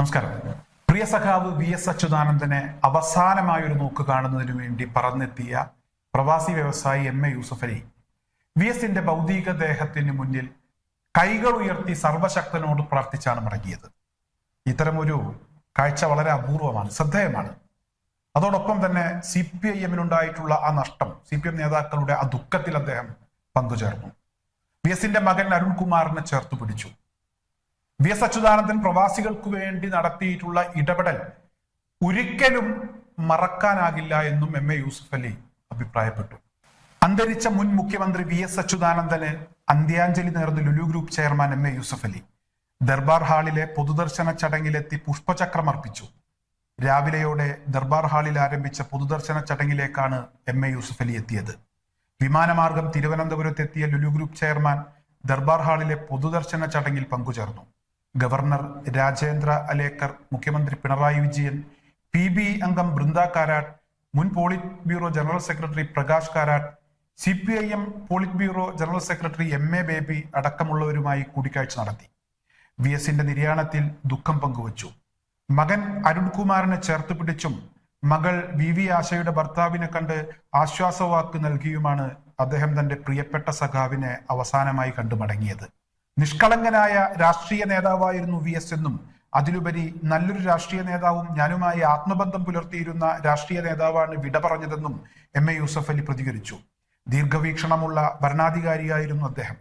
നമസ്കാരം. പ്രിയ സഖാവ് V S അച്യുതാനന്ദനെ അവസാനമായൊരു നോക്ക് കാണുന്നതിനു വേണ്ടി പറന്നെത്തിയ പ്രവാസി വ്യവസായി എം എ യൂസഫലി വി എസിന്റെ ഭൗതിക ദേഹത്തിന് മുന്നിൽ കൈകൾ ഉയർത്തി സർവശക്തനോട് പ്രാർത്ഥിച്ചാണ് മടങ്ങിയത്. ഇത്തരമൊരു കാഴ്ച വളരെ അപൂർവമാണ് ശ്രദ്ധേയമാണ്. അതോടൊപ്പം തന്നെ സി പി ഐ എമ്മിനുണ്ടായിട്ടുള്ള ആ നഷ്ടം സി പി എം നേതാക്കളുടെ ആ ദുഃഖത്തിൽ അദ്ദേഹം പങ്കുചേർന്നു. വി എസിന്റെ മകൻ അരുൺകുമാറിനെ ചേർത്ത് പിടിച്ചു. വി എസ് അച്യുതാനന്ദൻ പ്രവാസികൾക്ക് വേണ്ടി നടത്തിയിട്ടുള്ള ഇടപെടൽ ഒരിക്കലും മറക്കാനാകില്ല എന്നും എം എ യൂസുഫ് അലി അഭിപ്രായപ്പെട്ടു. അന്തരിച്ച മുൻ മുഖ്യമന്ത്രി വി എസ് അച്യുതാനന്ദന് അന്ത്യാഞ്ജലി നേർന്ന് Lulu group chairman M A Yusuff Ali Darbar ഹാളിലെ പൊതുദർശന ചടങ്ങിലെത്തി പുഷ്പചക്രം അർപ്പിച്ചു. രാവിലെയോടെ ദർബാർ ഹാളിൽ ആരംഭിച്ച പൊതുദർശന ചടങ്ങിലേക്കാണ് എം എ യൂസഫ് അലി എത്തിയത്. വിമാനമാർഗം തിരുവനന്തപുരത്തെത്തിയ ലുലു ഗ്രൂപ്പ് ചെയർമാൻ ദർബാർ ഹാളിലെ പൊതുദർശന ചടങ്ങിൽ പങ്കുചേർന്നു. ഗവർണർ രാജേന്ദ്ര അലേക്കർ മുഖ്യമന്ത്രി പിണറായി വിജയൻ പി ബി അംഗം ബൃന്ദ കാരാട്ട് മുൻ polit bureau general secretary Prakash Karat C P I M polit bureau general secretary M A Baby അടക്കമുള്ളവരുമായി കൂടിക്കാഴ്ച നടത്തി. വി എസിന്റെ നിര്യാണത്തിൽ ദുഃഖം പങ്കുവച്ചു. മകൻ അരുൺകുമാറിനെ ചേർത്ത് പിടിച്ചും മകൾ വി വി ആശയുടെ ഭർത്താവിനെ കണ്ട് ആശ്വാസവാക്ക് നൽകിയുമാണ് അദ്ദേഹം തന്റെ പ്രിയപ്പെട്ട സഖാവിനെ അവസാനമായി കണ്ടു മടങ്ങിയത് നിഷ്കളങ്കനായ രാഷ്ട്രീയ നേതാവായിരുന്നു വി എസ് എന്നും അതിലുപരി നല്ലൊരു രാഷ്ട്രീയ നേതാവും ഞാനുമായി ആത്മബന്ധം പുലർത്തിയിരുന്ന രാഷ്ട്രീയ നേതാവാണ് വിട പറഞ്ഞതെന്നും എം എ യൂസഫ് അലി പ്രതികരിച്ചു. ദീർഘവീക്ഷണമുള്ള ഭരണാധികാരിയായിരുന്നു അദ്ദേഹം.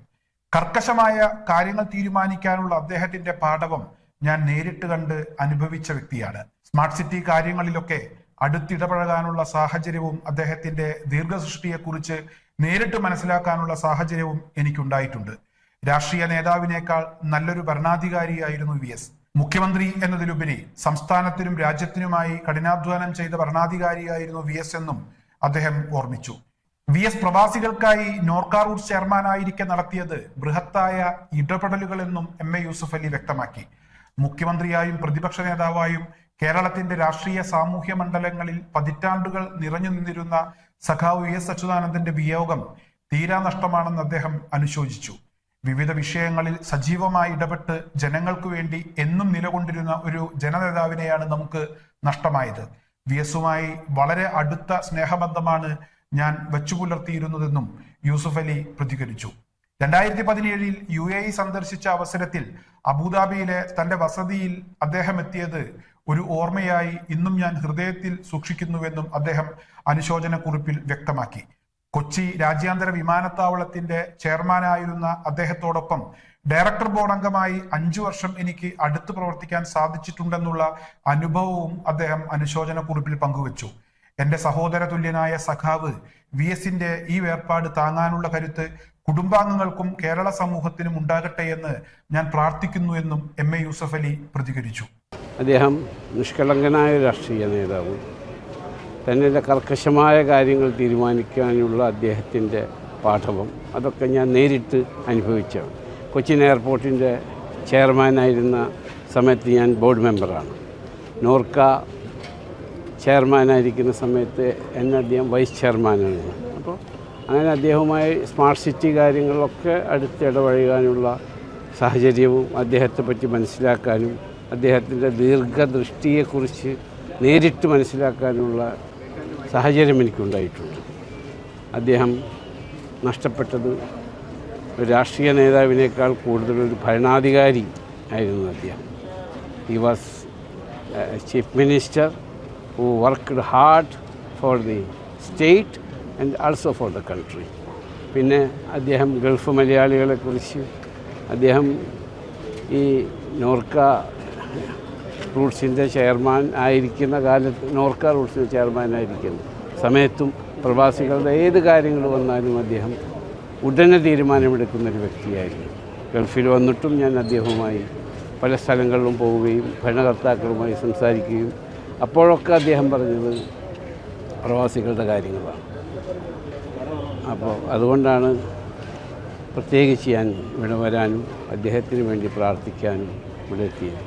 കർക്കശമായ കാര്യങ്ങൾ തീരുമാനിക്കാനുള്ള അദ്ദേഹത്തിന്റെ പാഠവം ഞാൻ നേരിട്ട് കണ്ട് അനുഭവിച്ച വ്യക്തിയാണ്. സ്മാർട്ട് സിറ്റി കാര്യങ്ങളിലൊക്കെ അടുത്തിടപഴകാനുള്ള സാഹചര്യവും അദ്ദേഹത്തിന്റെ ദീർഘസൃഷ്ടിയെക്കുറിച്ച് നേരിട്ട് മനസ്സിലാക്കാനുള്ള സാഹചര്യവും എനിക്കുണ്ടായിട്ടുണ്ട്. രാഷ്ട്രീയ നേതാവിനേക്കാൾ നല്ലൊരു ഭരണാധികാരിയായിരുന്നു വി എസ്. മുഖ്യമന്ത്രി എന്നതിലുപരി സംസ്ഥാനത്തിനും രാജ്യത്തിനുമായി കഠിനാധ്വാനം ചെയ്ത ഭരണാധികാരിയായിരുന്നു വി എസ് എന്നും അദ്ദേഹം ഓർമ്മിച്ചു. വി എസ് പ്രവാസികൾക്കായി നോർക്ക റൂട്ട് ചെയർമാനായിരിക്കെ നടത്തിയത് ബൃഹത്തായ ഇടപെടലുകളെന്നും എം എ യൂസുഫ് അലി വ്യക്തമാക്കി. മുഖ്യമന്ത്രിയായും പ്രതിപക്ഷ നേതാവായും കേരളത്തിന്റെ രാഷ്ട്രീയ സാമൂഹ്യ മണ്ഡലങ്ങളിൽ പതിറ്റാണ്ടുകൾ നിറഞ്ഞു നിന്നിരുന്ന സഖാവ് വി എസ് അച്യുതാനന്ദന്റെ വിയോഗം തീരാനഷ്ടമാണെന്ന് അദ്ദേഹം അനുശോചിച്ചു. വിവിധ വിഷയങ്ങളിൽ സജീവമായി ഇടപെട്ട് ജനങ്ങൾക്ക് വേണ്ടി എന്നും നിലകൊണ്ടിരുന്ന ഒരു ജനനേതാവിനെയാണ് നമുക്ക് നഷ്ടമായത്. വി എസുമായി വളരെ അടുത്ത സ്നേഹബന്ധമാണ് ഞാൻ വെച്ചു പുലർത്തിയിരുന്നതെന്നും യൂസുഫ് അലി പ്രതികരിച്ചു. രണ്ടായിരത്തി പതിനേഴിൽ യു എ ഇ സന്ദർശിച്ച അവസരത്തിൽ അബുദാബിയിലെ തന്റെ വസതിയിൽ അദ്ദേഹം എത്തിയത് ഒരു ഓർമ്മയായി ഇന്നും ഞാൻ ഹൃദയത്തിൽ സൂക്ഷിക്കുന്നുവെന്നും അദ്ദേഹം അനുശോചന കുറിപ്പിൽ വ്യക്തമാക്കി. കൊച്ചി രാജ്യാന്തര വിമാനത്താവളത്തിന്റെ ചെയർമാനായിരുന്ന അദ്ദേഹത്തോടൊപ്പം ഡയറക്ടർ ബോർഡ് അംഗമായി അഞ്ചു വർഷം എനിക്ക് അടുത്ത് പ്രവർത്തിക്കാൻ സാധിച്ചിട്ടുണ്ടെന്നുള്ള അനുഭവവും അദ്ദേഹം അനുശോചന കുറിപ്പിൽ പങ്കുവച്ചു. എന്റെ സഹോദര തുല്യനായ സഖാവ് വി എസിന്റെ ഈ വേർപാട് താങ്ങാനുള്ള കരുത്ത് കുടുംബാംഗങ്ങൾക്കും കേരള സമൂഹത്തിനും ഉണ്ടാകട്ടെ എന്ന് ഞാൻ പ്രാർത്ഥിക്കുന്നു എന്നും എം എ യൂസഫ് അലി പ്രതികരിച്ചു. അദ്ദേഹം നിഷ്കളങ്കനായ രാഷ്ട്രീയ നേതാവ് തന്നെ കർക്കശമായ കാര്യങ്ങൾ തീരുമാനിക്കാനുള്ള അദ്ദേഹത്തിന്റെ പാഠവും അതൊക്കെ ഞാൻ നേരിട്ട് അനുഭവിച്ചതാണ്. കൊച്ചിൻ എയർപോർട്ടിന്റെ ചെയർമാനായിരുന്ന സമയത്ത് ഞാൻ ബോർഡ് മെമ്പറാണ്. നോർക്ക ചെയർമാനായിരിക്കുന്ന സമയത്ത് എന്നെ അദ്ദേഹം വൈസ് ചെയർമാനാണ്. അപ്പോൾ അങ്ങനെ അദ്ദേഹവുമായി സ്മാർട്ട് സിറ്റി കാര്യങ്ങളൊക്കെ അടുത്തിടപഴകാനുള്ള സാഹചര്യവും അദ്ദേഹത്തെ പറ്റി മനസ്സിലാക്കാനും അദ്ദേഹത്തിന്റെ ദീർഘദൃഷ്ടിയെക്കുറിച്ച് നേരിട്ട് മനസ്സിലാക്കാനുള്ള സാഹചര്യം എനിക്കുണ്ടായിട്ടുണ്ട്. അദ്ദേഹം നഷ്ടപ്പെട്ടത് ഒരു രാഷ്ട്രീയ നേതാവിനേക്കാൾ കൂടുതലൊരു ഭരണാധികാരി ആയിരുന്നു അദ്ദേഹം. He was chief minister who worked hard for the state and also for the country പിന്നെ അദ്ദേഹം ഗൾഫ് മലയാളികളെക്കുറിച്ച് അദ്ദേഹം ഈ നോർക്ക റൂട്ട്സിന്റെ ചെയർമാൻ ആയിരിക്കുന്ന കാലത്ത് നോർക്ക ചെയർമാൻ ആയിരിക്കുന്നു. സമയത്തും പ്രവാസികളുടെ ഏത് കാര്യങ്ങൾ വന്നാലും അദ്ദേഹം ഉടനെ തീരുമാനമെടുക്കുന്ന ഒരു വ്യക്തിയായിരുന്നു. ഗൾഫിൽ വന്നിട്ടും ഞാൻ അദ്ദേഹവുമായി പല സ്ഥലങ്ങളിലും പോവുകയും ഭരണകർത്താക്കളുമായി സംസാരിക്കുകയും അപ്പോഴൊക്കെ അദ്ദേഹം പറഞ്ഞത് പ്രവാസികളുടെ കാര്യങ്ങളാണ്. അപ്പോൾ അതുകൊണ്ടാണ് പ്രത്യേകിച്ച് ഞാൻ ഇവിടെ വരാനും അദ്ദേഹത്തിന് വേണ്ടി പ്രാർത്ഥിക്കാനും ഇവിടെ എത്തിയത്.